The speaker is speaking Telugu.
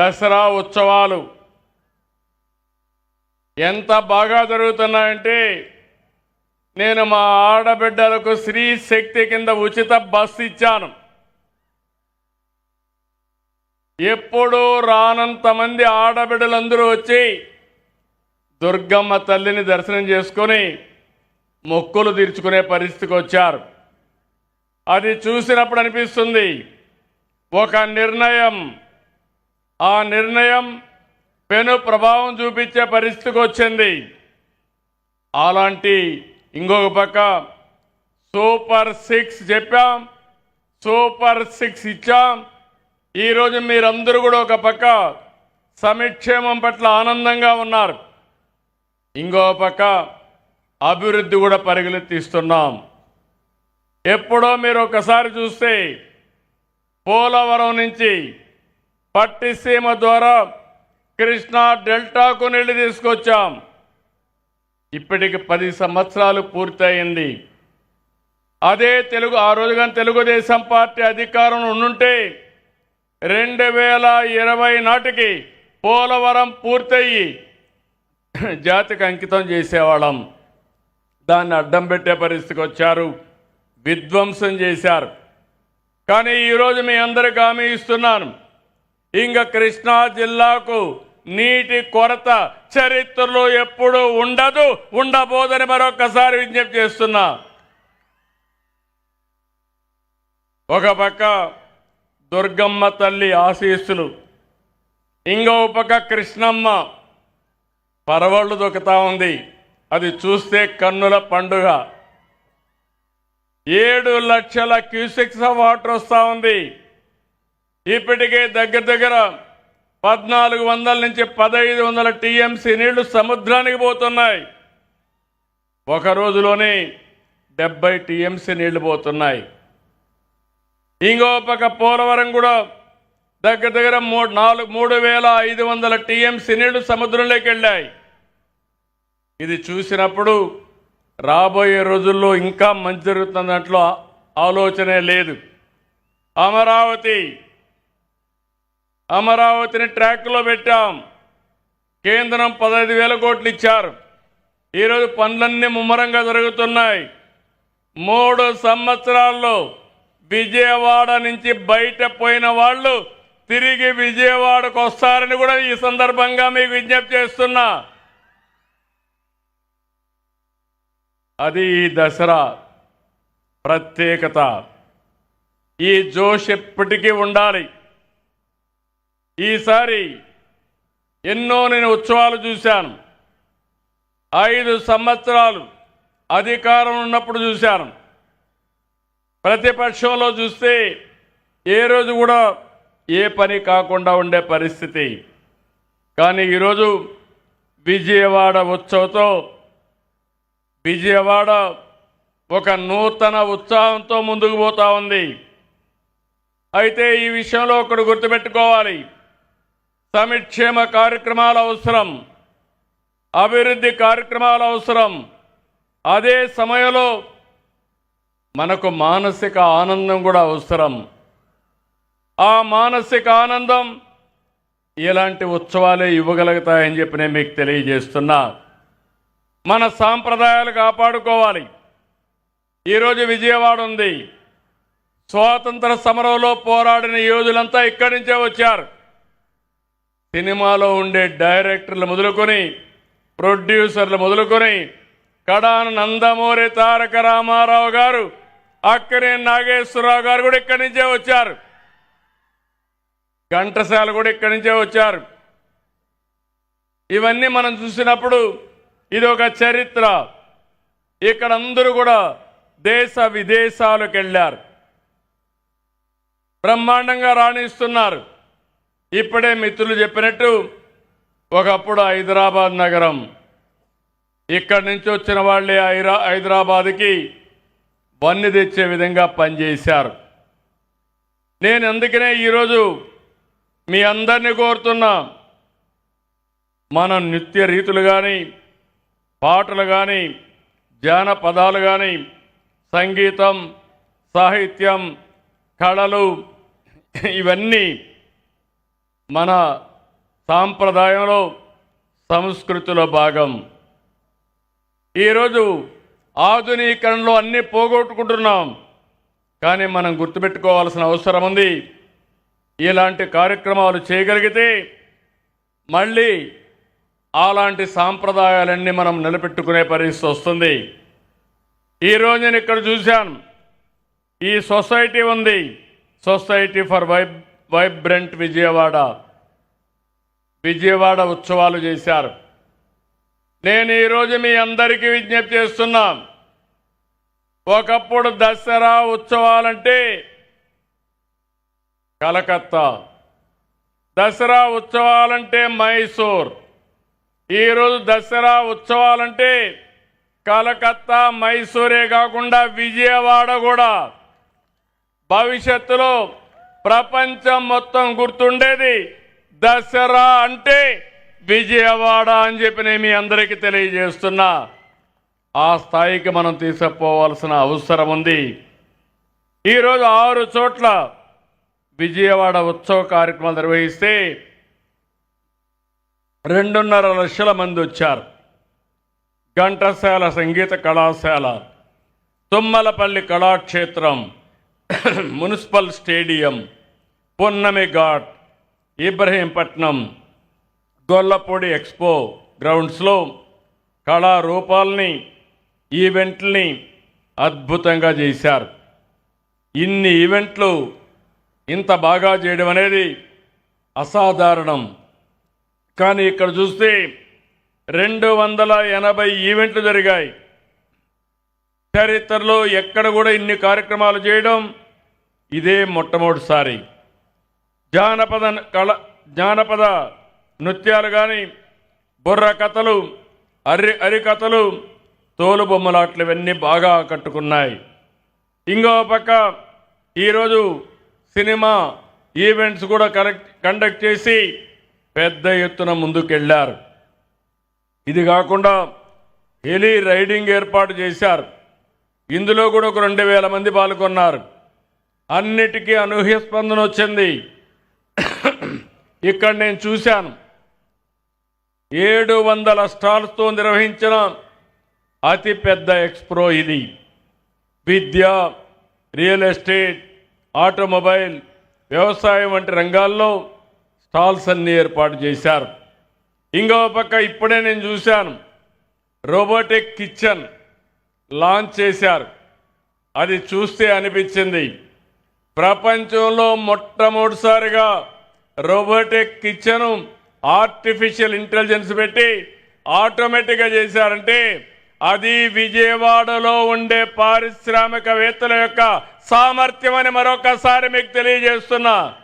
దసరా ఉత్సవాలు ఎంత బాగా జరుగుతున్నాయంటే నేను మా ఆడబిడ్డలకు స్త్రీ శక్తి కింద ఉచిత బస్సు ఇచ్చాను. ఎప్పుడూ రానంత మంది ఆడబిడ్డలందరూ వచ్చి దుర్గమ్మ తల్లిని దర్శనం చేసుకొని మొక్కులు తీర్చుకునే పరిస్థితికి వచ్చారు. అది చూసినప్పుడు అనిపిస్తుంది ఒక నిర్ణయం ఆ నిర్ణయం పెను ప్రభావం చూపించే పరిస్థితికి వచ్చింది. అలాంటి ఇంకొక పక్క సూపర్ సిక్స్ చెప్పాం సూపర్ సిక్స్ ఇచ్చాం. ఈరోజు మీరందరూ కూడా ఒక పక్క సమిక్షేమం పట్ల ఆనందంగా ఉన్నారు. ఇంకో పక్క అభివృద్ధి కూడా పరిగెత్తిస్తున్నాం ఎప్పుడో మీరు ఒకసారి చూస్తే పోలవరం నుంచి పట్టిసీమ ద్వారా కృష్ణా డెల్టాకు నీళ్ళు తీసుకొచ్చాం. ఇప్పటికి పది సంవత్సరాలు పూర్తయింది. అదే తెలుగు ఆ రోజుగా తెలుగుదేశం పార్టీ అధికారం ఉండుంటే రెండు వేల ఇరవై నాటికి పోలవరం పూర్తయ్యి జాతికి అంకితం చేసేవాళ్ళం. దాన్ని అడ్డం పెట్టే పరిస్థితికి వచ్చారు. విధ్వంసం చేశారు. కానీ ఈరోజు మీ అందరికి హామీ ఇస్తున్నాను. ఇంకా కృష్ణా జిల్లాకు నీటి కొరత చరిత్రలో ఎప్పుడూ ఉండదు ఉండబోదని మరొకసారి విజ్ఞప్తి చేస్తున్నా. ఒక పక్క దుర్గమ్మ తల్లి ఆశీస్సులు ఇంకో పక్క కృష్ణమ్మ పరవళ్ళు దొక్కుతా ఉంది. అది చూస్తే కన్నుల పండుగ. ఏడు లక్షల క్యూసెక్స్ వాటర్ వస్తూ ఉంది. ఇప్పటికే దగ్గర దగ్గర పద్నాలుగు వందల నుంచి పదహైదు వందల టీఎంసీ నీళ్ళు సముద్రానికి పోతున్నాయి. ఒక రోజులోనే డెబ్బై టీఎంసీ నీళ్ళు పోతున్నాయి. ఇంకో పక్క పోలవరం కూడా దగ్గర దగ్గర మూడు నాలుగు మూడు వేల ఐదు వందల టీఎంసీ నీళ్ళు సముద్రంలోకి వెళ్ళాయి. ఇది చూసినప్పుడు రాబోయే రోజుల్లో ఇంకా మంచి జరుగుతున్న దాంట్లో ఆలోచనే లేదు. అమరావతి అమరావతిని ట్రాక్లో పెట్టాం. కేంద్రం పదహైదు వేల కోట్లు ఇచ్చారు. ఈరోజు పనులన్నీ ముమ్మరంగా జరుగుతున్నాయి. మూడు సంవత్సరాల్లో విజయవాడ నుంచి బయట పోయిన వాళ్ళు తిరిగి విజయవాడకు వస్తారని కూడా ఈ సందర్భంగా మీకు విజ్ఞప్తి చేస్తున్నా. అది ఈ దసరా ప్రత్యేకత. ఈ జోష్ ఎప్పటికీ ఉండాలి. ఈసారి ఎన్నో నేను ఉత్సవాలు చూశాను. ఐదు సంవత్సరాలు అధికారం ఉన్నప్పుడు చూశాను. ప్రతిపక్షంలో చూస్తే ఏ రోజు కూడా ఏ పని కాకుండా ఉండే పరిస్థితి. కానీ ఈరోజు విజయవాడ ఉత్సవంతో విజయవాడ ఒక నూతన ఉత్సాహంతో ముందుకు పోతా ఉంది. అయితే ఈ విషయంలో ఒకడు గుర్తుపెట్టుకోవాలి. సమిక్షేమ కార్యక్రమాలు అవసరం అభివృద్ధి కార్యక్రమాలు అవసరం. అదే సమయంలో మనకు మానసిక ఆనందం కూడా అవసరం. ఆ మానసిక ఆనందం ఇలాంటి ఉత్సవాలే ఇవ్వగలుగుతాయని చెప్పి నేను మీకు తెలియజేస్తున్నా. మన సాంప్రదాయాలు కాపాడుకోవాలి. ఈరోజు విజయవాడ ఉంది. స్వాతంత్ర సమరంలో పోరాడిన యోధులంతా ఇక్కడి నుంచే వచ్చారు. సినిమాలో ఉండే డైరెక్టర్లు మొదలుకొని ప్రొడ్యూసర్లు మొదలుకొని కడాన నందమూరి తారక రామారావు గారు అక్కనే నాగేశ్వరరావు గారు కూడా ఇక్కడి నుంచే వచ్చారు. ఘంటసాల కూడా ఇక్కడి నుంచే వచ్చారు. ఇవన్నీ మనం చూసినప్పుడు ఇది ఒక చరిత్ర. ఇక్కడ అందరూ కూడా దేశ విదేశాలకు వెళ్ళారు. బ్రహ్మాండంగా రాణిస్తున్నారు. ఇప్పుడే మిత్రులు చెప్పినట్టు ఒకప్పుడు హైదరాబాద్ నగరం. ఇక్కడి నుంచి వచ్చిన వాళ్ళే హైరా హైదరాబాద్కి వన్ని తెచ్చే విధంగా పనిచేశారు. నేను అందుకనే ఈరోజు మీ అందరినీ కోరుతున్నా మన నృత్య రీతులు కానీ పాటలు కానీ జానపదాలు కానీ సంగీతం సాహిత్యం కళలు ఇవన్నీ మన సాంప్రదాయంలో సంస్కృతిలో భాగం. ఈరోజు ఆధునీకరణలో అన్నీ పోగొట్టుకుంటున్నాం. కానీ మనం గుర్తుపెట్టుకోవాల్సిన అవసరం ఉంది. ఇలాంటి కార్యక్రమాలు చేయగలిగితే మళ్ళీ అలాంటి సాంప్రదాయాలన్నీ మనం నిలబెట్టుకునే పరిస్థితి వస్తుంది. ఈరోజు నేను ఇక్కడ చూశాను. ఈ సొసైటీ ఉంది. Society for vibe vibrant Vijayawada. Vijayawada ఉత్సవాలు చేశారు. నేను ఈరోజు మీ అందరికీ విజ్ఞప్తి చేస్తున్నా. ఒకప్పుడు దసరా ఉత్సవాలంటే కలకత్తా. దసరా ఉత్సవాలంటే మైసూర్. ఈరోజు దసరా ఉత్సవాలంటే కలకత్తా మైసూరే కాకుండా విజయవాడ కూడా. భవిష్యత్తులో ప్రపంచం మొత్తం గుర్తుండేది. దసరా అంటే విజయవాడ అని చెప్పి నేను మీ అందరికీ తెలియజేస్తున్నా. ఆ స్థాయికి మనం తీసుకుపోవాల్సిన అవసరం ఉంది. ఈరోజు ఆరు చోట్ల విజయవాడ ఉత్సవ కార్యక్రమాలు నిర్వహిస్తే రెండున్నర లక్షల మంది వచ్చారు. ఘంటసాల సంగీత కళాశాల తుమ్మలపల్లి కళాక్షేత్రం మున్సిపల్ స్టేడియం పున్నమి ఘాట్ ఇబ్రహీంపట్నం గొల్లపూడి ఎక్స్పో గ్రౌండ్స్లో కళారూపాల్ని ఈవెంట్లని అద్భుతంగా చేశారు. ఇన్ని ఈవెంట్లు ఇంత బాగా చేయడం అనేది అసాధారణం. కానీ ఇక్కడ చూస్తే రెండు వందల ఎనభై ఈవెంట్లు జరిగాయి. చరిత్రలో ఎక్కడ కూడా ఇన్ని కార్యక్రమాలు చేయడం ఇదే మొట్టమొదటిసారి. జానపద కళ జానపద నృత్యాలు కానీ బుర్ర కథలు అర్రి అరికథలు తోలుబొమ్మలాట్లు ఇవన్నీ బాగా కట్టుకున్నాయి. ఇంకో పక్క ఈరోజు సినిమా ఈవెంట్స్ కూడా కరెక్ట్ కండక్ట్ చేసి పెద్ద ఎత్తున ముందుకెళ్ళారు ఇది కాకుండా హెలీ రైడింగ్ ఏర్పాటు చేశారు. ఇందులో కూడా ఒక రెండు వేల మంది పాల్గొన్నారు. అన్నిటికీ అనూహ్య స్పందన వచ్చింది. ఇక్కడ నేను చూశాను. ఏడు వందల స్టాల్స్తో నిర్వహించిన అతిపెద్ద ఎక్స్ప్రో ఇది. విద్య రియల్ ఎస్టేట్ ఆటోమొబైల్ వ్యవసాయం వంటి రంగాల్లో స్టాల్స్ అన్ని ఏర్పాటు చేశారు. ఇంకో పక్క ఇప్పుడే నేను చూశాను. రోబోటిక్ కిచెన్ లాంచ్ చేశారు. అది చూస్తే అనిపించింది. ప్రపంచంలో మొట్టమొదటిసారిగా రోబోటిక్ కిచెన్ ఆర్టిఫిషియల్ ఇంటెలిజెన్స్ పెట్టి ఆటోమేటిక్గా చేశారంటే అది విజయవాడలో ఉండే పారిశ్రామికవేత్తల యొక్క సామర్థ్యం అని మరొకసారి మీకు తెలియజేస్తున్నా.